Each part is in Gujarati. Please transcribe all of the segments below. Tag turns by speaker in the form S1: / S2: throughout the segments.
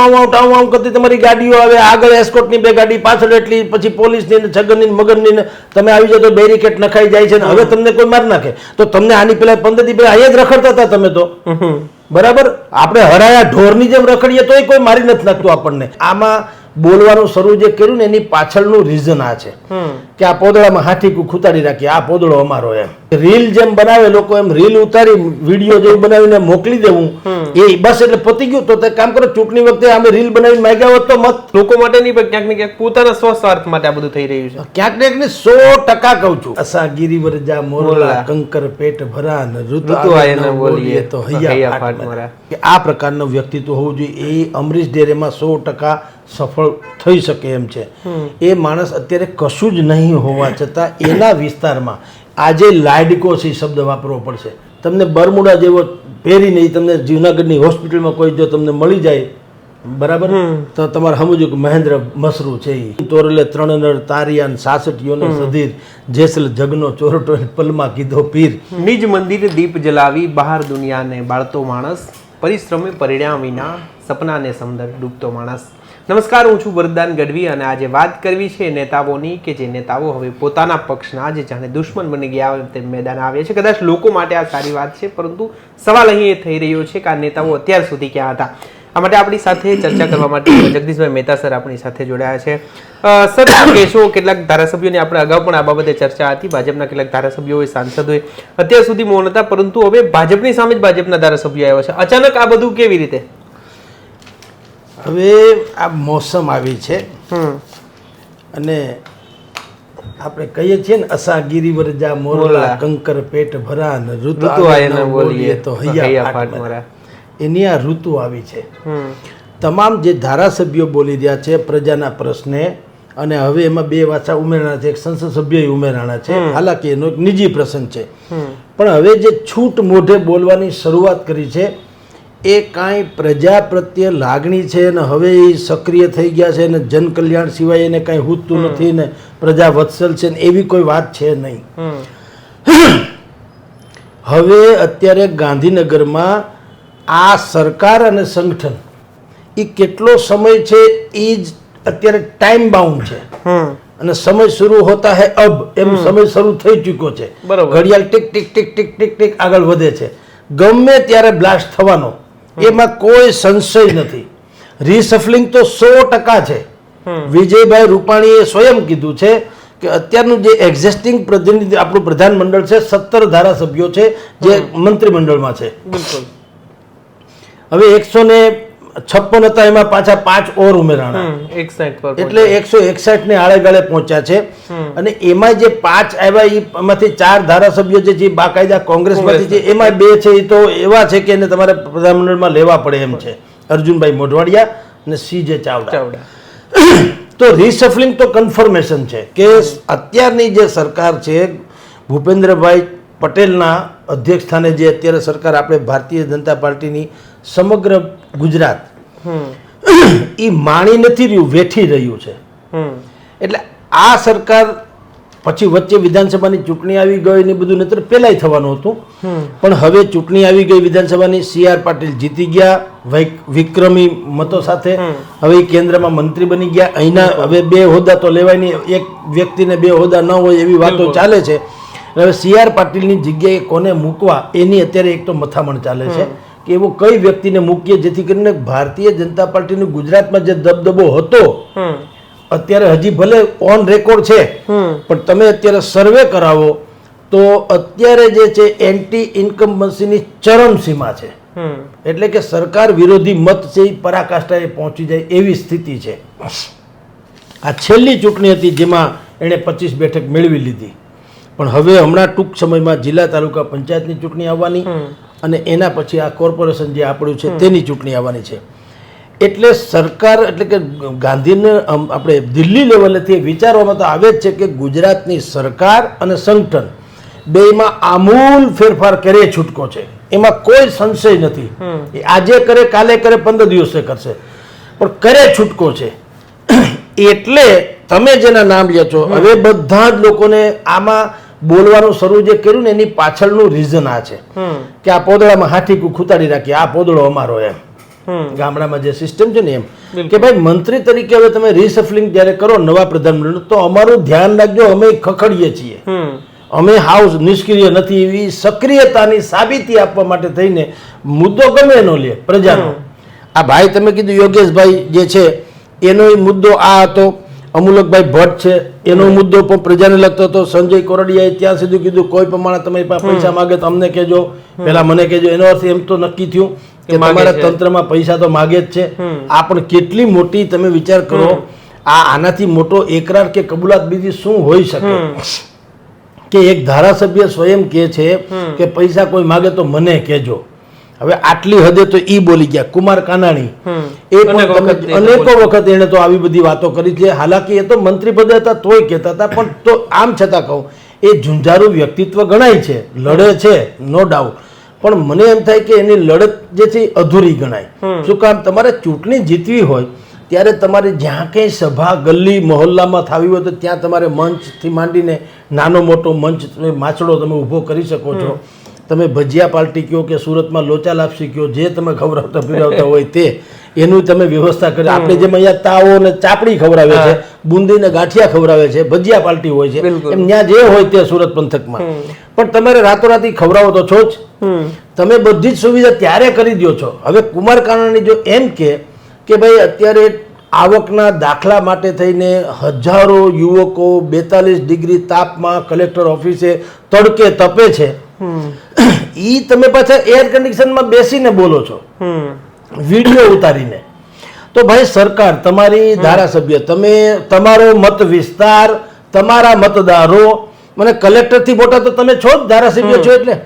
S1: ટાઉં આઉં ટાઉં આઉં કરતી તમારી ગાડીઓ આવે આગળ એસ્કોટની બે ગાડી પાછળ એટલી પછી પોલીસની ને છગનની મગનની ને તમે આવી જાઓ તો બેરિકેડ નખાઈ જાય છે ને. હવે તમને કોઈ માર નાખે. તો તમને આની પેલા પંદર દી પહેલા અહીંયા જ રખડતા હતા તમે તો. બરાબર? આપણે હરાયા ઢોરની જેમ રખડીએ તોય કોઈ મારી નથી નાખતું આપણને. આમાં બોલવાનું શરૂ જે કર્યું ને એની પાછળનું રીઝન આ છે. કે આ પોદળામાં હાથી ખૂતાડી રાખીએ આ પોદળો અમારો એમ. રીલ જેમ બનાવે લોકો એમ રીલ ઉતારી વીડિયો જેવું બનાવીને મોકલી દેવું. એ બસ એટલે પતી ગયું. તો તે કામ કરો ચૂંટણી વખતે અમે રીલ બનાવીને માગ્યા હોત તો મત.
S2: લોકો માટે નહીં પણ ક્યાંક ને ક્યાંક પોતાના સ્વસ્વાર્થ માટે આ બધું થઈ રહ્યું છે.
S1: ક્યાંક ને ક્યાંક સો ટકા કહું છું. અસા જા મોરલા. કંકર પેટ ભરા ઋતુ
S2: ઋતુ
S1: ન
S2: ન
S1: બોલીએ તો
S2: હૈયા ફાટ
S1: કે આ પ્રકારનું વ્યક્તિત્વ હોવું જોઈએ. એ અમરીશ ડેરેમાં સો ટકા સફળ થઈ શકે એમ છે. એ માણસ અત્યારે કશું જ નહીં હોવા છતાં એના વિસ્તારમાં આજે લાડકો છે શબ્દ વાપરવો પડશે. તમને બરમુડા જેવો પહેરીને તમને જૂનાગઢની હોસ્પિટલમાં કોઈ જો તમને મળી જાય બરાબર? તો તમારે સમજો કે મહેન્દ્ર મસરૂ છે એ તોરલે ત્રણ નર તારિયાન સાસઠીઓનો સધીર જેસલ જગનો ચોરટો પલમાં કીધો પીર.
S2: નિજ મંદિર દીપ જલાવી બહાર દુનિયાને બાળતો માણસ પરિશ્રમે પરિણામ વિના સપનાને સમદર ડૂબતો માણસ. નમસ્કાર, હું છું વરદાન ગઢવી અને આજે વાત કરવી છે નેતાઓની કે જે નેતાઓ હવે પોતાના પક્ષના જે જાણે દુશ્મન બની ગયા તે મેદાન આવે છે. કદાચ લોકો માટે આ સારી વાત છે, પરંતુ સવાલ અહીં એ થઈ રહ્યો છે કે આ નેતાઓ અત્યાર સુધી ક્યાં હતા? આ માટે આપણી સાથે ચર્ચા કરવા માટે જગદીશભાઈ મહેતા સર આપણી સાથે જોડાયા છે. સર કહેશો? કેટલાક ધારાસભ્યોની આપણે અગાઉ પણ આ બાબતે ચર્ચા હતી. ભાજપના કેટલાક ધારાસભ્યો હોય સાંસદ હોય અત્યાર સુધી મૌન હતા, પરંતુ હવે ભાજપની સામે જ ભાજપના ધારાસભ્યો આવ્યા છે. અચાનક આ બધું કેવી રીતે?
S1: હવે આ મોસમ આવી છે. અને આપણે કહીએ છીએ ને અસા જા મોરલા. કંકર પેટ ભરાન ઋતુ બોલીએ. તો હૈયા. એની આ ઋતુ આવી છે. તમામ જે ધારાસભ્યો બોલી રહ્યા છે પ્રજાના પ્રશ્ને અને હવે એમાં બે વાચા ઉમેરાણા છે એક સંસદ સભ્ય ઉમેરાણા છે. હાલાકી એનો એક નિજી પ્રસંગ છે. પણ હવે જે છૂટ મોઢે બોલવાની શરૂઆત કરી છે એ કાંઈ પ્રજા પ્રત્યે લાગણી છે ને હવે એ સક્રિય થઈ ગયા છે ને જનકલ્યાણ સિવાય એને કાંઈ હૂતું નથી ને પ્રજા વત્સલ છે ને એવી કોઈ વાત છે નહીં. હવે અત્યારે ગાંધીનગરમાં આ સરકાર અને સંગઠન એ કેટલો સમય છે એ જ અત્યારે ટાઈમ બાઉન્ડ છે.
S2: હમ.
S1: અને સમય શરૂ હોતા હે અબ એમ સમય શરૂ થઈ ચૂક્યો છે. ઘડિયાળ tick tick tick tick tick tick આગળ વધે છે. ગમે ત્યારે બ્લાસ્ટ થવાનો એમાં કોઈ સંશય નથી. રિસફલિંગ તો સો ટકા છે. વિજયભાઈ રૂપાણીએ સ્વયં કીધું છે કે અત્યારનું જે એક્ઝિસ્ટિંગ પ્રતિનિધિ આપણું પ્રધાનમંડળ છે સત્તર ધારાસભ્યો છે જે મંત્રીમંડળમાં છે.
S2: બિલકુલ.
S1: હવે એકસો ને છપ્પન હતા એમાં પાછા પાંચ ઓર ઉમેરાણા. એટલે એકસો એકસઠ ને આળે ગાળે પહોંચ્યા છે. અને એમાં જે પાંચ આવ્યા એમાંથી ચાર ધારાસભ્યો છે જે બાકાયદા કોંગ્રેસમાંથી છે એમાં બે છે એ તો એવા છે કે એને તમારે પ્રધાનમંડળમાં લેવા પડે એમ છે. અર્જુનભાઈ મોઢવાડિયા અને સી જે ચાવડા. તો રિસફલિંગ તો કન્ફર્મેશન છે કે અત્યારની જે સરકાર છે ભૂપેન્દ્રભાઈ પટેલના અધ્યક્ષ સ્થાને જે અત્યારે સરકાર આપણે ભારતીય જનતા પાર્ટીની સમગ્ર ગુજરાત એ માણી નથી રહ્યું વેઠી રહ્યું છે. એટલે આ સરકાર પછી વચ્ચે વિધાનસભાની ચૂંટણી આવી ગઈ ને બધું નતર પહેલાંય થવાનું હતું. પણ હવે ચૂંટણી આવી ગઈ વિધાનસભાની સી આર પાટીલ જીતી ગયા વિક્રમી મતો સાથે. હવે કેન્દ્રમાં મંત્રી બની ગયા. અહીંના હવે બે હોદ્દા તો લેવાય નહીં. એક વ્યક્તિને બે હોદ્દા ન હોય એવી વાતો ચાલે છે. હવે સી આર પાટીલની જગ્યાએ કોને મૂકવા એની અત્યારે એક તો મથામણ ચાલે છે. કે એવો કઈ વ્યક્તિને મૂકીએ જેથી કરીને ભારતીય જનતા પાર્ટીનું ગુજરાતમાં જે દબદબો હતો અત્યારે હજી ભલે ઓન રેકોર્ડ છે પણ તમે અત્યારે સર્વે કરાવો તો અત્યારે જે છે એન્ટી ઇન્કમ્બન્સીની ચરમસીમા છે. એટલે કે સરકાર વિરોધી મત છે એ પરાકાષ્ઠાએ પહોંચી જાય એવી સ્થિતિ છે. આ છેલ્લી ચૂંટણી હતી જેમાં એણે પચીસ બેઠક મેળવી લીધી. પણ હવે હમણાં ટૂંક સમયમાં જિલ્લા તાલુકા પંચાયતની ચૂંટણી આવવાની. અને એના પછી આ કોર્પોરેશન જે આપણું છે તેની ચૂંટણી આવવાની છે. એટલે સરકાર એટલે કે ગાંધીને આપણે દિલ્હી લેવલેથી વિચારવામાં તો આવે જ છે કે ગુજરાતની સરકાર અને સંગઠન બેમાં આમૂલ ફેરફાર કરે છૂટકો છે. એમાં કોઈ સંશય નથી. એ આજે કરે કાલે કરે પંદર દિવસે કરશે. પણ કરે છૂટકો છે. એટલે તમે જેના નામ લ્યો છો હવે બધા જ લોકોને આમાં બોલવાનું શરૂ જે કર્યું ને એની પાછળનું રીઝન આ છે. કે આ પોદળામાં હાથી ખૂતાડી રાખીએ આ પોદળો અમારો એમ. ગામડામાં જે સિસ્ટમ છે ને એમ. કે ભાઈ મંત્રી તરીકે હવે તમે રિસફલિંગ જ્યારે કરો નવા પ્રધાનમંત્રી તો અમારું ધ્યાન રાખજો અમે ખખડીએ છીએ. અમે હાઉસ નિષ્ક્રિય નથી એવી સક્રિયતાની સાબિતી આપવા માટે થઈને મુદ્દો ગમે એનો લે પ્રજાનો. આ ભાઈ તમે કીધું યોગેશભાઈ જે છે એનો મુદ્દો આ હતો. અમુલકભાઈ ભટ્ટ છે એનો મુદ્દો પણ પ્રજાને લગતો હતો. સંજય કોરડિયાએ ત્યાં સુધી કીધું કોઈ પ્રમાણે તમે પૈસા માગે તો અમને કહેજો. પેલા મને કહેજો. એનો અર્થ એમ તો નક્કી થયું કે તમારા. તંત્રમાં પૈસા તો માગે જ છે. આ પણ કેટલી મોટી તમે વિચાર કરો આ આનાથી મોટો એકરાર કે કબૂલાત બીજી શું હોઈ શકે? કે એક ધારાસભ્ય સ્વયં કહે છે કે પૈસા કોઈ માગે તો મને કહેજો. હવે આટલી હદે તો ઈ બોલી ગયા. કુમાર કાનાણી એ પણ
S2: અનેક વખત
S1: એને તો આવી બધી વાતો કરી છે. હાલાકી એ તો મંત્રી પદે હતા તોય કહેતા હતા પણ તો આમ છતાં કહું એ ઝુંઝારું વ્યક્તિત્વ ગણાય છે. લડે છે નો ડાઉટ પણ મને એમ થાય કે એની લડત જે છે અધૂરી ગણાય. શું કામ? તમારે ચૂંટણી જીતવી હોય ત્યારે તમારે જ્યાં કંઈ સભા ગલ્લી મહોલ્લામાં થવી હોય તો ત્યાં તમારે મંચથી માંડીને નાનો મોટો મંચ માછડો તમે ઊભો કરી શકો છો. તમે ભજીયા પાર્ટી કયો કે સુરતમાં લોચા લાપસી કયો જે તમે ખવડાવતા પીવડાવતા હોય તે એનું તમે વ્યવસ્થા કરી. આપણે જેમ અહીંયા તાવો ને ચાપડી ખવડાવે છે બુંદી ને ગાંઠિયા ખવડાવે છે ભજીયા પાર્ટી હોય છે એમ ત્યાં જે હોય તે સુરત પંથકમાં. પણ તમારે રાતોરાતી ખવડાવો તો છો જ. તમે બધી જ સુવિધા ત્યારે કરી દો છો. હવે કુમાર કાનાણી જો એમ કે કે ભાઈ અત્યારે આવકના દાખલા માટે થઈને હજારો યુવકો બેતાલીસ ડિગ્રી તાપમાં કલેક્ટર ઓફિસે તડકે તપે છે ઈ તમે પાછા એર કન્ડિશનમાં બેસીને બોલો છો. વીડિયો ઉતારીને. તો ભાઈ સરકાર તમારી ધારાસભ્ય તમે તમારો મત વિસ્તાર તમારા મતદારો મને કલેક્ટરથી મોટા તો તમે છો જ ધારાસભ્ય છો એટલે.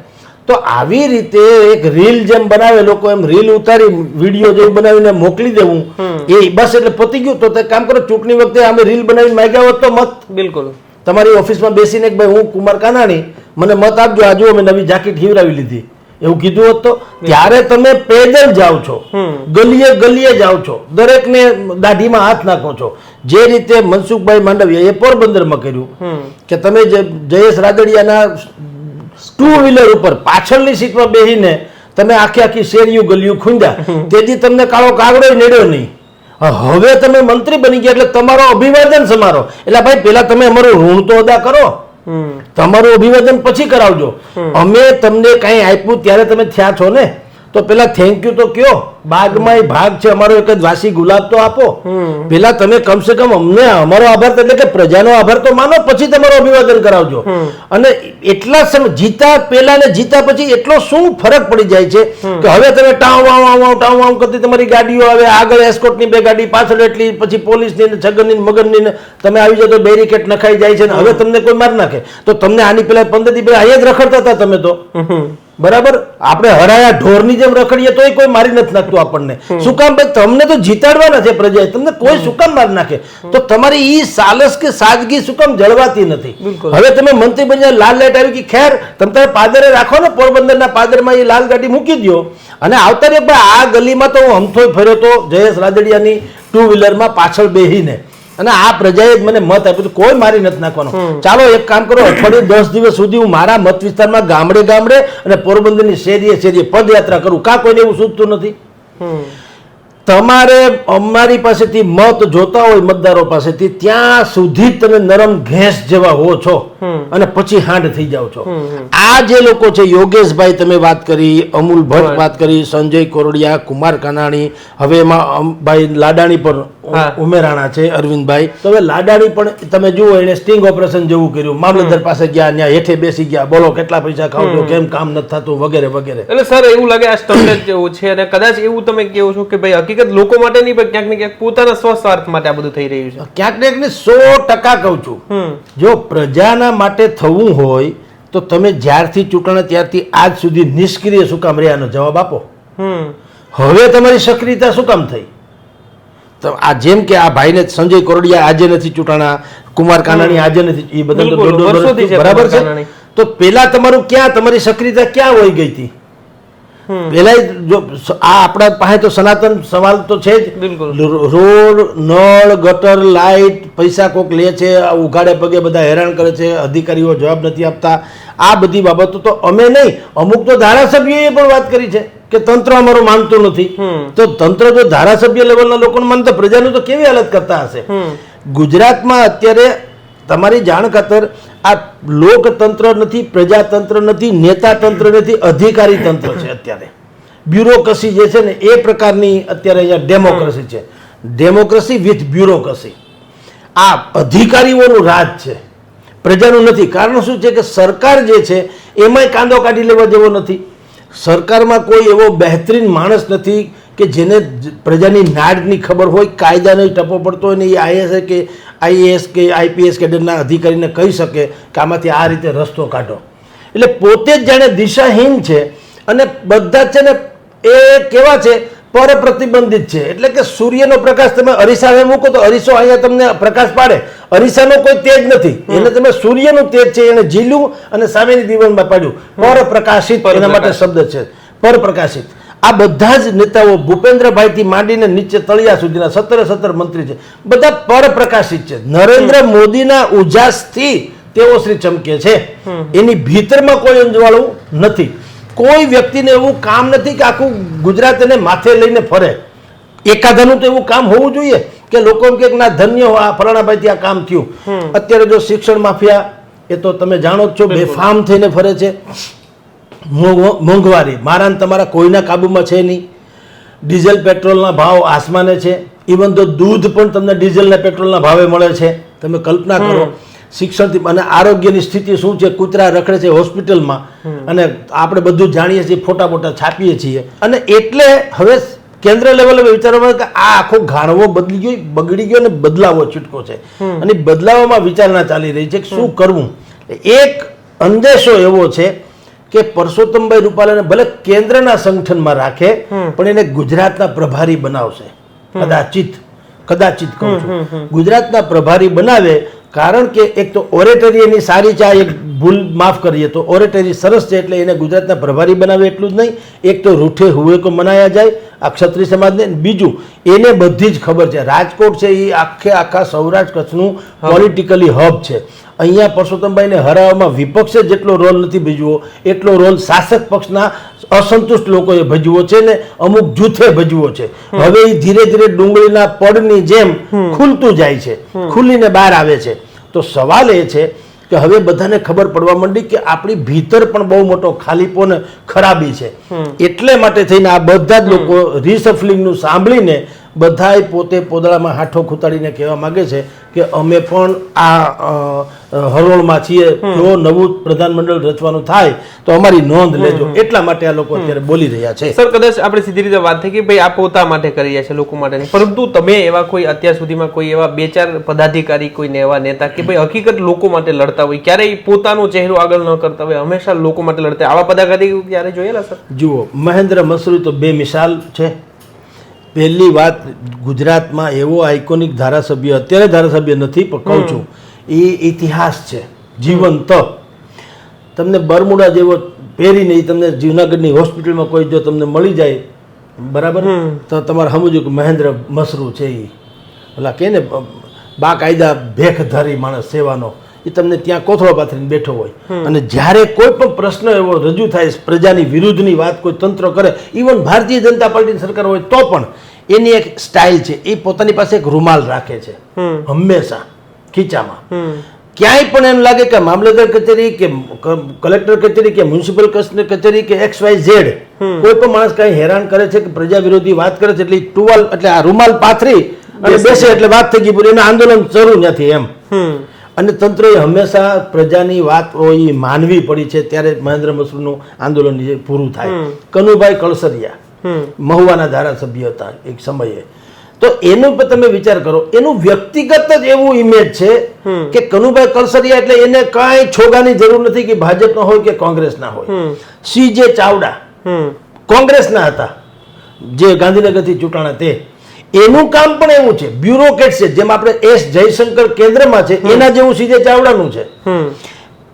S1: તો આવી રીતે એક રીલ જેમ બનાવે લોકો એમ રીલ ઉતારી વીડિયો જેવું બનાવીને મોકલી દેવું એ બસ એટલે પતી ગયું. તો તે કામ કરો ચૂંટણી વખતે અમે રીલ બનાવીને માંગ્યા હોત તો મત.
S2: બિલકુલ.
S1: તમારી ઓફિસમાં બેસીને ભાઈ હું કુમાર કાનાણી મને મત આપજો આજે અમે નવી જાકીટ હિવરાવી લીધી. એવું કીધું હોત તો ત્યારે તમે પેદલ જાઓ છો. ગલીએ ગલીએ જાઓ છો. દરેકને દાઢીમાં હાથ નાખો છો. જે રીતે મનસુખભાઈ માંડવીયા એ પોરબંદરમાં કર્યું કે તમે જે જયેશ રાદડિયાના ટુ વ્હીલર ઉપર પાછળની સીટમાં બેસીને તમે આખી આખી શેરીયું ગલિયું ખૂંદ્યા. તેથી તમને કાળો કાગડો નેડ્યો નહીં. હવે તમે મંત્રી બની ગયા એટલે તમારો અભિવાદન સમારો. એટલે ભાઈ પેલા તમે અમારું ઋણ તો અદા કરો. તમારું અભિવાદન પછી કરાવજો. અમે તમને કઈ આપ્યું ત્યારે તમે થયા છો ને? તો પેલા થેન્ક યુ તો કયો. બાગમાં ભાગ છે અમારો એક જ વાસી ગુલાબ તો આપો. પેલા તમે કમસે કમ અમને અમારો આભાર એટલે કે પ્રજાનો આભાર તો માનો પછી તમારો અભિવાદન કરાવજો. અને એટલા સમય જીતા પેલા ને જીતા પછી એટલો શું ફરક પડી જાય છે કે હવે તમે ટાવ વાવ વાવ ટાઉં આવ કરતી તમારી ગાડીઓ આવે આગળ એસ્કોટની બે ગાડી પાછળ એટલી પછી પોલીસની ને છગનની ને મગનની ને તમે આવી જાઓ તો બેરીકેટ નખાઈ જાય છે ને હવે તમને કોઈ માર નાખે. તો તમને આની પેલા પંદર દી પેલા અહીંયા જ રખડતા હતા તમે તો. બરાબર? આપણે હરાયા ઢોરની જેમ રખડીએ તોય કોઈ મારી નથી નાખતું આપણને. શું કામ ભાઈ? તમને તો જીતાડવાના છે પ્રજાએ તમને કોઈ શું કામ મારી નાખે? તો તમારી ઈ સાલસ કે સાદગી શું કામ જળવાતી નથી. હવે તમે મંત્રી બન્યા લાલ લાઈટ આવી ગઈ. ખેર તમે તારે પાદરે રાખો ને પોરબંદરના પાદરમાં એ લાલ ગાડી મૂકી દો અને આવતા રે ભાઈ આ ગલીમાં તો હું હમથોય ફર્યો તો જયેશ રાદડિયાની ટુ વ્હીલરમાં પાછળ બેહીને. અને આ પ્રજાએ જ મને મત આપ્યું કોઈ મારી નથી નાખવાનો. ચાલો એક કામ કરો અઠવાડિયે દસ દિવસ સુધી હું મારા મત વિસ્તારમાં ગામડે ગામડે અને પોરબંદરની શેરીએ શેરીએ પદયાત્રા કરું. કા કોઈને એવું સૂચતું નથી? તમારે અમારી પાસેથી મત જોતા હોય મતદારો પાસેથી ત્યાં સુધી તમે નરમ ઘેસ જેવા હો છો અને પછી હાંડ થઈ જાઓ છો. આ જે લોકો છે યોગેશભાઈ તમે વાત કરી અમૂલ ભટ્ટ વાત કરી સંજય કોરડિયા કુમાર કાનાણી હવે એમાં ભાઈ લાડાણી પણ ઉમેરાણા છે અરવિંદભાઈ. તો હવે લાડાણી પણ તમે જુઓ એને સ્ટિંગ ઓપરેશન જેવું કર્યું. મામલતદાર પાસે ગયા ત્યાં હેઠે બેસી ગયા. બોલો કેટલા પૈસા ખાવ છો કેમ કામ નથી થતું વગેરે વગેરે.
S2: એટલે સર એવું લાગે આ સ્ટન્ડર્ડ જેવું છે અને કદાચ એવું તમે કહો છો કે ભાઈ હકીકત લોકો માટે નહીં પણ ક્યાંક ને ક્યાંક પોતાના સ્વસ્વાર્થ માટે આ બધું થઈ રહ્યું છે.
S1: ક્યાંક ને ક્યાંક સો ટકા કહું છું. જો પ્રજાના માટે થવું હોય તો તમે જ્યારથી ચૂંટણી ત્યારથી આજ સુધી નિષ્ક્રિય શું કામ રહ્યાનો જવાબ આપો. હવે તમારી સક્રિયતા શું કામ થઈ? આ જેમ કે આ ભાઈને સંજય કોરડિયા આજે નથી ચૂંટાણા કુમાર કાનાણી આજે નથી એ બધા બરાબર છે? તો પેલા તમારું ક્યાં તમારી સક્રિયતા ક્યાં વહી ગઈ હતી? પેલા જો આ આપણા પાસે તો સનાતન સવાલ તો છે જ.
S2: બિલકુલ.
S1: રોડ નળ ગટર લાઇટ પૈસા કોક લે છે ઉઘાડે પગે બધા હેરાન કરે છે અધિકારીઓ જવાબ નથી આપતા. આ બધી બાબતો તો અમે નહીં અમુક તો ધારાસભ્યોએ પણ વાત કરી છે કે તંત્ર અમારું માનતું નથી. તો તંત્ર જો ધારાસભ્ય લેવલના લોકોને માનતા પ્રજાનું તો કેવી હાલત કરતા હશે? ગુજરાતમાં અત્યારે તમારી જાણ ખાતર આ લોકતંત્ર નથી, પ્રજાતંત્ર નથી નેતા તંત્ર નથી, અધિકારી તંત્ર છે અત્યારે. બ્યુરોક્રસી જે છે ને, એ પ્રકારની અત્યારે અહીંયા ડેમોક્રેસી છે. Democracy with bureaucracy. આ અધિકારીઓનું રાજ છે. પ્રજાનું નથી. કારણ શું છે કે સરકાર જે છે, એમાંય કાંદો કાઢી લેવા જેવો નથી. સરકારમાં કોઈ એવો બહેતરીન માણસ નથી કે જેને પ્રજાની નાડની ખબર હોય કાયદાનો ટપો પડતો હોય ને એ આઈએસ કે આઈએએસ કે આઈપીએસ કેડરના અધિકારીને કહી શકે કે આમાંથી આ રીતે રસ્તો કાઢો. એટલે પોતે જ જાણે દિશાહીન છે અને બધા છે ને એ કેવા છે? પર પ્રતિબંધિત છે. એટલે કે સૂર્યનો પ્રકાશ તમે અરીસાને મૂકો તો અરીસો અહીંયા તમને પ્રકાશ પાડે. અરીસાનો કોઈ તેજ નથી. એને તમે સૂર્યનું તેજ છે એને ઝીલ્યું અને સામેની દિવાલમાં પાડ્યું. પર પ્રકાશિત એના માટે શબ્દ છે. પર પ્રકાશિત આ બધા જ નેતાઓ ભૂપેન્દ્રભાઈથી માંડીને નીચે તળિયા સુધીના સત્તરે સત્તર મંત્રી છે. બધા પરપ્રકાશિત છે. નરેન્દ્ર મોદીના ઉજાસથી તેઓ શ્રી ચમકે છે. એની ભીતરમાં કોઈ અંજવાળું નથી. કોઈ વ્યક્તિને એવું કામ નથી કે આખું ગુજરાત એને માથે લઈને ફરે. એકાદાનું તો એવું કામ હોવું જોઈએ કે લોકો એમ કે ના ધન્ય હો, આ ફલાણાભાઈથી આ કામ થયું. અત્યારે જો શિક્ષણ માફિયા એ તો તમે જાણો જ છો બેફામ થઈને ફરે છે. મોંઘવારી. મારા ને તમારા કોઈના કાબુમાં છે નહીં. ડીઝલ પેટ્રોલના ભાવ આસમાને છે. ઇવન તો દૂધ પણ તમને ડીઝલના પેટ્રોલના ભાવે મળે છે. તમે કલ્પના કરો. શિક્ષણથી અને આરોગ્યની સ્થિતિ શું છે? કૂતરા રખડે છે હોસ્પિટલમાં. અને આપણે બધું જાણીએ છીએ ફોટા ફોટા છાપીએ છીએ. અને એટલે હવે કેન્દ્ર લેવલે વિચારવામાં કે આ આખો ગાણવો બદલી ગયો બગડી ગયો અને બદલાવો છૂટકો છે. અને બદલાવમાં વિચારણા ચાલી રહી છે કે શું કરવું? એક અંદેશો એવો છે કે પરસોત્તમભાઈ રૂપાલાને ભલે કેન્દ્રના સંગઠનમાં રાખે પણ એને ગુજરાતના પ્રભારી બનાવશે. કદાચિત કદાચિત કહું છું. ગુજરાતના પ્રભારી બનાવે કારણ કે એક તો ઓરેટરી એની સારી ચા એક ભૂલ માફ કરીએ તો ઓરેટરી સરસ છે એટલે એને ગુજરાતના પ્રભારી બનાવે એટલું જ નહીં. એક તો રૂઠે હુએ કો મનાયા જાય આ ક્ષત્રિય સમાજને. બીજું એને બધી જ ખબર છે. રાજકોટ છે એ આખે આખા સૌરાષ્ટ્ર કચ્છનું પોલિટિકલી હબ છે. અહીંયા પરસોત્તમભાઈને હરાવવામાં વિપક્ષે જેટલો રોલ નથી ભજવો એટલો રોલ શાસક પક્ષના અસંતુષ્ટ લોકોએ ભજવો છે ને અમુક જૂથે ભજવો છે. હવે એ ધીરે ધીરે ડુંગળીના પડની જેમ ખુલતું જાય છે ખુલીને બહાર આવે છે. તો સવાલ એ છે કે હવે બધાને ખબર પડવા માંડી કે આપણી ભીતર પણ બહુ મોટો ખાલીપો ને ખરાબી છે. એટલે માટે થઈને આ બધા જ લોકો રિસફલિંગનું સાંભળીને બધાય પોતે પોદળામાં હાથો ખૂતાડીને કહેવા માંગે છે કે અમે પણ આ હરોળમાં છીએ જો નવું પ્રધાનમંડળ રચવાનું થાય તો અમારી નોંધ લેજો. એટલા માટે આ લોકો અત્યારે બોલી રહ્યા છે.
S2: સર કદાચ આપણે સીધી રીતે વાત થઈ કે ભાઈ આ પોતા માટે કરી રહ્યા છે લોકો માટે પરંતુ તમે એવા કોઈ અત્યાર સુધીમાં કોઈ એવા બે ચાર પદાધિકારી કોઈ એવા નેતા કે ભાઈ હકીકત લોકો માટે લડતા હોય ક્યારેય પોતાનો ચહેરો આગળ ન કરતા હોય હંમેશા લોકો માટે લડતા આવા પદાધિકારી ક્યારે જોયેલા સર?
S1: જુઓ મહેન્દ્ર મસરૂ તો બે મિસાલ છે. પહેલી વાત ગુજરાતમાં એવો આઇકોનિક ધારાસભ્ય અત્યારે ધારાસભ્ય નથી પણ કહું છું એ ઇતિહાસ છે જીવંત. તમને બરમુડા જેવો પહેરીને તમને જૂનાગઢની હોસ્પિટલમાં કોઈ જો તમને મળી જાય બરાબર? તો તમારે સમજવું કે મહેન્દ્ર મસરૂ છે એ ઓલા કહે ને બાકાયદા ભેખધારી માણસ સેવાનો. એ તમને ત્યાં કોથળો પાથરીને બેઠો હોય. અને જ્યારે કોઈ પણ પ્રશ્ન એવો રજૂ થાય પ્રજાની વિરુદ્ધની વાત કોઈ તંત્ર કરે ઇવન ભારતીય જનતા પાર્ટીની સરકાર હોય તો પણ એની એક સ્ટાઇલ છે એ પોતાની પાસે એક રૂમાલ રાખે છે. હંમેશા ખીચામાં. ક્યાંય પણ એમ લાગે કે મામલતદાર કચેરી કે કલેક્ટર કચેરી કે મ્યુનિસિપલ કચેરી કે એક્સ વાય ઝેડ કોઈ પણ માણસ કઈ હેરાન કરે છે કે પ્રજા વિરોધી વાત કરે છે એટલે ટુવાલ એટલે આ રૂમાલ પાથરી અને બેસે. એટલે વાત થઈ ગઈ પૂરી. એને આંદોલન શરૂ નથી એમ. અને તંત્રએ હંમેશા પ્રજાની વાત હોય માનવી પડી છે ત્યારે મહેન્દ્ર મસરૂનું આંદોલન પૂરું થાય. કનુભાઈ કળસરિયા મહુવાના ધારાસભ્ય હતા એક સમયે. તો એનો તમે વિચાર કરો એનું વ્યક્તિગત જ એવું ઇમેજ છે કે કનુભાઈ કલસરિયા એટલે એને કાંઈ છોગાની જરૂર નથી કે ભાજપના હોય કે કોંગ્રેસના હોય. સી જે ચાવડા કોંગ્રેસના હતા જે ગાંધીનગરથી ચૂંટાણા તે. એનું કામ પણ એવું છે બ્યુરોક્રેટ છે જેમ આપણે એસ જયશંકર કેન્દ્રમાં છે એના જેવું સીજે ચાવડાનું છે.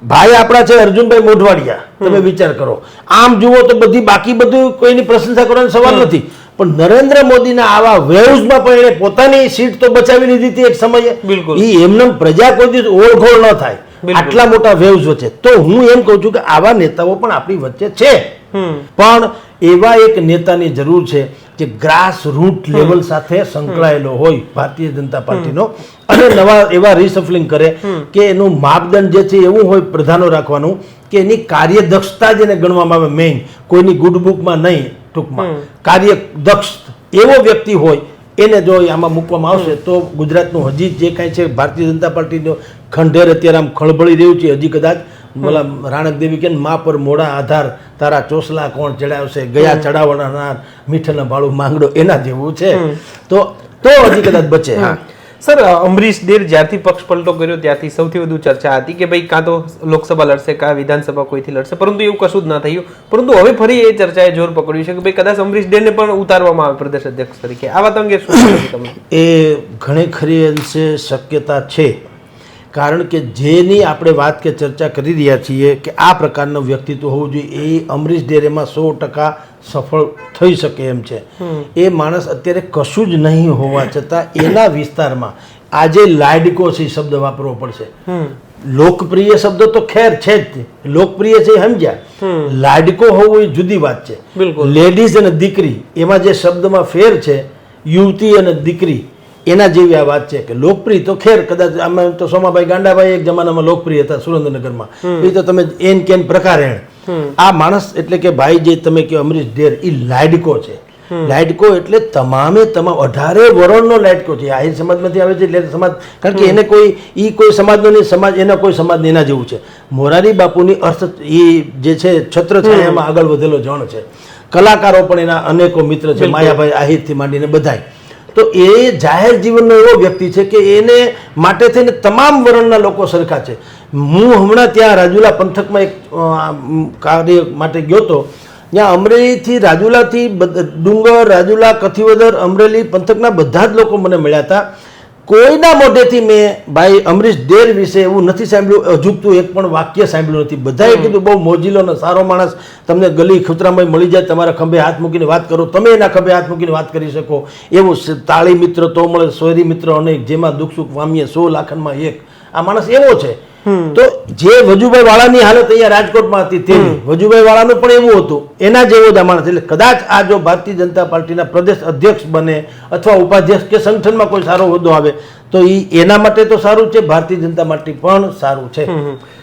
S1: ભાઈ આપણા છે અર્જુનભાઈ મોઢવાડિયા. તમે વિચાર કરો. આમ જુઓ તો બધી બાકી બધું કોઈની પ્રશંસા કરવાનો સવાલ નથી. પણ નરેન્દ્ર મોદીના આવા વેવ્સમાં પણ એણે પોતાની સીટ તો બચાવી લીધી હતી એક સમયે.
S2: બિલકુલ.
S1: ઈ એમને પ્રજા કોઈ દિવસ ઓળઘોળ ન થાય. આટલા મોટા વેવ્સ વચ્ચે. તો હું એમ કહું છું કે આવા નેતાઓ પણ આપણી વચ્ચે છે. પણ એવા એક નેતાની જરૂર છે. જે ગ્રાસ રૂટ લેવલ સાથે સંકળાયેલો હોય ભારતીય જનતા પાર્ટીનો. અને નવા એવા રિસફલિંગ કરે કે એનું માપદંડ જે છે એવું હોય પ્રધાનો રાખવાનું કે એની કાર્યદક્ષતા જેને ગણવામાં આવે મેઇન કોઈની ગુડ બુકમાં નહીં ટૂંકમાં. કાર્યદક્ષ એવો વ્યક્તિ હોય એને જો આમાં મૂકવામાં આવશે તો ગુજરાતનું હજી જે કાંઈ છે ભારતીય જનતા પાર્ટીનો ખંડેર અત્યારે આમ ખળબળી રહ્યું છે હજી કદાચ. મતલબ રાણક દેવી કે મા પર મોડા આધાર તારા ચોસલા કોણ ચડાવશે ગયા ચડાવવાના મીઠાના ભાડું માંગડો એના જેવું છે. તો તો હજી કદાચ બચે. હા.
S2: સર અમરીશ દેર જ્યારથી પક્ષ પલટો કર્યો ત્યારથી સૌથી વધુ ચર્ચા હતી કે ભાઈ કાં તો લોકસભા લડશે કાં વિધાનસભા કોઈથી લડશે પરંતુ એવું કશું જ ન થયું. પરંતુ હવે ફરી એ ચર્ચાએ જોર પકડ્યું છે કે ભાઈ કદાચ અમરીશ દેરને પણ ઉતારવામાં આવે પ્રદેશ અધ્યક્ષ તરીકે. આ વાત અંગે શું તમે?
S1: એ ઘણી ખરી અંશે શક્યતા છે. કારણ કે જેની આપણે વાત કે ચર્ચા કરી રહ્યા છીએ કે આ પ્રકારનું વ્યક્તિત્વ હોવું જોઈએ એ અમરીશ ડેરેમાં સો ટકા સફળ થઈ શકે એમ છે. એ માણસ અત્યારે કશું જ નહીં હોવા છતાં એના વિસ્તારમાં આજે લાડકો છે શબ્દ વાપરવો પડશે. લોકપ્રિય શબ્દ તો ખેર છે જ. લોકપ્રિય છે સમજ્યા. લાડકો હોવું એ જુદી વાત છે. લેડીઝ અને દીકરી એમાં જે શબ્દમાં ફેર છે યુવતી અને દીકરી એના જેવી આ વાત છે કે લોકપ્રિય તો ખેર કદાચ આમાં તો સોમાભાઈ ગાંડાભાઈ એક જમાનામાં લોકપ્રિય હતા સુરેન્દ્રનગરમાં. એ તો તમે એન કેન પ્રકાર એણ આ માણસ એટલે કે ભાઈ જે તમે કહો અમરીશ ઢેર એ લાડકો છે. લાડકો એટલે તમામે તમામ અઢારે વરણનો લાડકો છે. આહિર સમાજમાંથી આવે છે એટલે સમાજ કારણ કે એને કોઈ ઈ કોઈ સમાજનો નહીં સમાજ એના કોઈ સમાજ એના જેવું છે. મોરારી બાપુની અર્થ એ જે છે છત્ર છે એમાં આગળ વધેલો જણ છે. કલાકારો પણ એના અનેકો મિત્ર છે. માયાભાઈ આહિરથી માંડીને બધાય. તો એ જાહેર જીવનનો એવો વ્યક્તિ છે કે એને માટે થઈને તમામ વર્ણના લોકો સરખા છે. હું હમણાં ત્યાં રાજુલા પંથકમાં એક કાર્ય માટે ગયો હતો. ત્યાં અમરેલીથી રાજુલાથી ડુંગર, રાજુલા, કથિવદર, અમરેલી પંથકના બધા જ લોકો મને મળ્યા હતા. કોઈના મોઢેથી મેં ભાઈ અમરીશ ડેર વિશે એવું નથી સાંભળ્યું અજુકતું એક પણ વાક્ય સાંભળ્યું નથી. બધાએ કીધું બહુ મોજીલો ને સારો માણસ તમને ગલી ખુતરામાં મળી જાય તમારા ખંભે હાથ મૂકીને વાત કરો. તમે એના ખંભે હાથ મૂકીને વાત કરી શકો. એવું તાળી મિત્ર તો મળે સોયરી મિત્ર અને જેમાં દુઃખ સુખ પામીએ સો લાખનમાં એક. આ માણસ એવો છે. તો જે વજુભાઈ વાળાની હાલત અહીંયા રાજકોટમાં હતી તે વજુભાઈ વાળાનું પણ એવું હતું. એના જેવો જ માણસ. એટલે કદાચ આ જો ભારતીય જનતા પાર્ટીના પ્રદેશ અધ્યક્ષ બને અથવા ઉપાધ્યક્ષ કે સંગઠનમાં કોઈ સારો હોદ્દો આવે તો એ એના માટે તો સારું છે. ભારતીય જનતા માટે પણ સારું છે.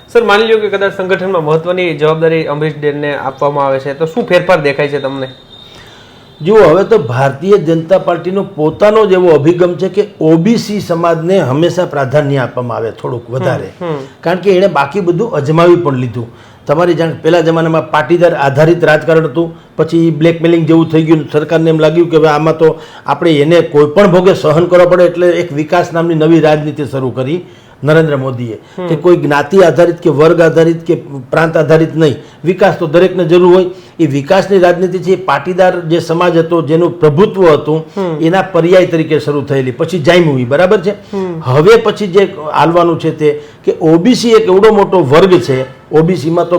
S2: સર માની લો કે કદાચ સંગઠનમાં મહત્વની જવાબદારી અમરીશ દેરને આપવામાં આવે છે. તો શું ફેરફાર દેખાય છે તમને?
S1: જુઓ હવે તો ભારતીય જનતા પાર્ટીનો પોતાનો જ એવો અભિગમ છે કે ઓબીસી સમાજને હંમેશા પ્રાધાન્ય આપવામાં આવે થોડુંક વધારે. કારણ કે એણે બાકી બધું અજમાવી પણ લીધું. તમારી જાણ પહેલા જમાનામાં પાટીદાર આધારિત રાજકારણ હતું. પછી બ્લેકમેલિંગ જેવું થઈ ગયું. સરકારને એમ લાગ્યું કે હવે આમાં તો આપણે એને કોઈ પણ ભોગે સહન કરવા પડે એટલે એક વિકાસ નામની નવી રાજનીતિ શરૂ કરી. નરેન્દ્ર મોદીએ. કે કોઈ જ્ઞાતિ આધારિત કે વર્ગ આધારિત કે પ્રાંત આધારિત નહીં. વિકાસ તો દરેકને જરૂર હોય. એ વિકાસની રાજનીતિ છે એ પાટીદાર જે સમાજ હતો જેનું પ્રભુત્વ હતું એના પર્યાય તરીકે શરૂ થયેલી. પછી જામ્યું બરાબર છે? હવે પછી જે હાલવાનું છે તે કે ઓબીસી એક એવડો મોટો વર્ગ છે. ઓબીસીમાં તો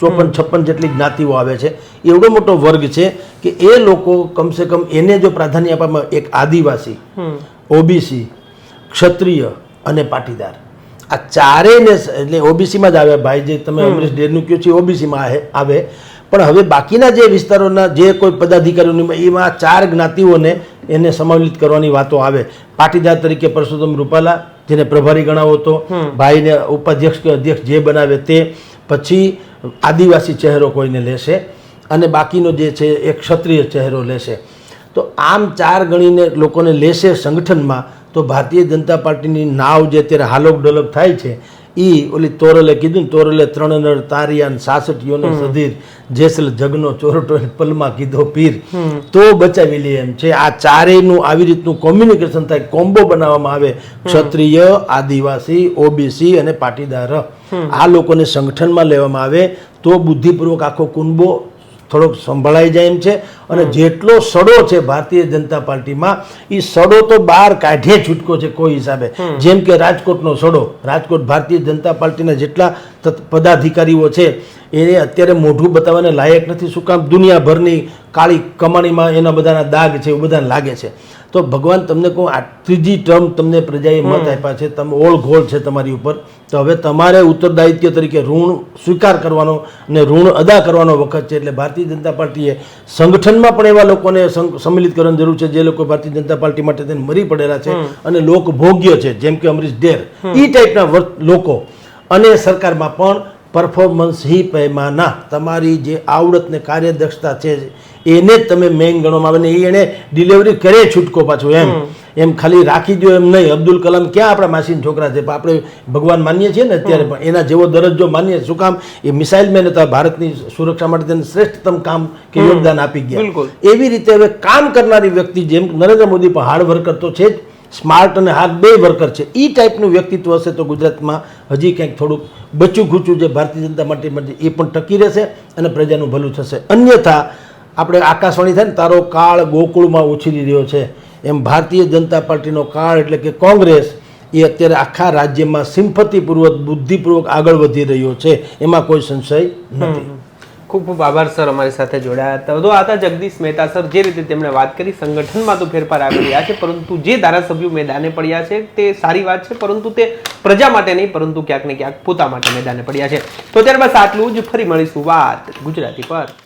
S1: ચોપન છપ્પન જેટલી જ્ઞાતિઓ આવે છે. એવડો મોટો વર્ગ છે કે એ લોકો કમસે કમ એને જો પ્રાધાન્ય આપવામાં એક આદિવાસી ઓબીસી ક્ષત્રિય અને પાટીદાર. આ ચારેયને એટલે ઓબીસીમાં જ આવે ભાઈ જે તમે અમરીશ ડેરનું કહ્યું છે ઓબીસીમાં આવે. પણ હવે બાકીના જે વિસ્તારોના જે કોઈ પદાધિકારીઓની એમાં ચાર જ્ઞાતિઓને એને સમાવિત કરવાની વાતો આવે. પાટીદાર તરીકે પરસોત્તમ રૂપાલા જેને પ્રભારી ગણાવો તો ભાઈને ઉપાધ્યક્ષ કે અધ્યક્ષ જે બનાવે તે પછી આદિવાસી ચહેરો કોઈને લેશે અને બાકીનો જે છે એ ક્ષત્રિય ચહેરો લેશે. તો આમ ચાર ગણીને લોકોને લેશે સંગઠનમાં તો ભારતીય જનતા પાર્ટીની નાવ જે અત્યારે હાલોક ડોલક થાય છે એ ઓલી તોરલે કીધું ને તોરલે ત્રણ નર તારિયાન સાસઠીઓને સધીર જેસલ જગનો ચોરટો પલમાં કીધો પીર. તો બચાવી લે એમ છે. આ ચારેયનું આવી રીતનું કોમ્યુનિકેશન થાય કોમ્બો બનાવવામાં આવે. ક્ષત્રિય આદિવાસી ઓબીસી અને પાટીદાર. આ લોકોને સંગઠનમાં લેવામાં આવે. તો બુદ્ધિપૂર્વક આખો કુંબો થોડોક સંભળાઈ જાય એમ છે. અને જેટલો સડો છે ભારતીય જનતા પાર્ટીમાં એ સડો તો બહાર કાઢે છૂટકો છે કોઈ હિસાબે. જેમ કે રાજકોટનો સડો રાજકોટ ભારતીય જનતા પાર્ટીના જેટલા પદાધિકારીઓ છે એને અત્યારે મોઢું બતાવવાને લાયક નથી. શું કામ દુનિયાભરની કાળી કમાણીમાં એના બધાના દાગ છે એવું બધાને લાગે છે? તો ભગવાન તમને કહું આ ત્રીજી ટર્મ તમને પ્રજાએ મત આપ્યા છે તમે ઓળઘોળ છે તમારી ઉપર. તો હવે તમારે ઉત્તરદાયિત્વ તરીકે ઋણ સ્વીકાર કરવાનો અને ઋણ અદા કરવાનો વખત છે એટલે ભારતીય જનતા પાર્ટીએ સંગઠનમાં પણ એવા લોકોને સંમિલિત કરવાની જરૂર છે જે લોકો ભારતીય જનતા પાર્ટી માટે તેને મરી પડેલા છે અને લોકભોગ્ય છે જેમ કે અમરીશ ડેર. એ ટાઈપના વર્ત લોકો અને સરકારમાં પણ પરફોર્મન્સ હી પૈમાના. તમારી જે આવડતને કાર્યદક્ષતા છે એને જ તમે મેઇન ગણવામાં આવે ને એ એણે ડિલિવરી કરે છૂટકો પાછું એમ. એમ ખાલી રાખી દો એમ નહીં. અબ્દુલ કલામ ક્યાં આપણા માસીન છોકરા છે? પણ આપણે ભગવાન માનીએ છીએ ને અત્યારે પણ એના જેવો દરજ્જો માનીએ શું કામ? એ મિસાઇલ મેન હતા ભારતની સુરક્ષા માટે તેને શ્રેષ્ઠતમ કામ કે યોગદાન આપી ગયા. એવી રીતે હવે કામ કરનારી વ્યક્તિ જેમ નરેન્દ્ર મોદી પણ હાર્ડ વર્કર તો છે જ. સ્માર્ટ અને હાર્ડ બે વર્કર છે. એ ટાઈપનું વ્યક્તિત્વ હશે તો ગુજરાતમાં હજી કંઈક થોડુંક બચ્યું ઘૂચું જે ભારતીય જનતા પાર્ટી માટે એ પણ ટકી રહેશે અને પ્રજાનું ભલું થશે. અન્યથા આપણે આકાશવાણી થાય ને તારો કાળ ગોકુળમાં ઉછરી રહ્યો છે. એમ ભારતીય જનતા પાર્ટીનો કાળ એટલે કે કોંગ્રેસ એ અત્યારે આખા રાજ્યમાં સિમ્પતિપૂર્વક બુદ્ધિપૂર્વક આગળ વધી રહ્યો છે. એમાં કોઈ સંશય નથી.
S2: ખૂબ ખૂબ આભાર, સર, અમારી સાથે જોડાયા હતા. તો આ જગદીશ મહેતા, સર, જે રીતે તેમણે વાત કરી, સંગઠનમાં તો ફેરફાર આવી રહ્યા છે, પરંતુ જે ધારાસભ્યો મેદાને પડ્યા છે, તે સારી વાત છે, પરંતુ તે પ્રજા માટે નહીં, પરંતુ ક્યાંક ને ક્યાંક પોતા માટે મેદાને પડ્યા છે. તો ત્યારબાદ આટલું જ, ફરી મળીશું વાત ગુજરાતી પર.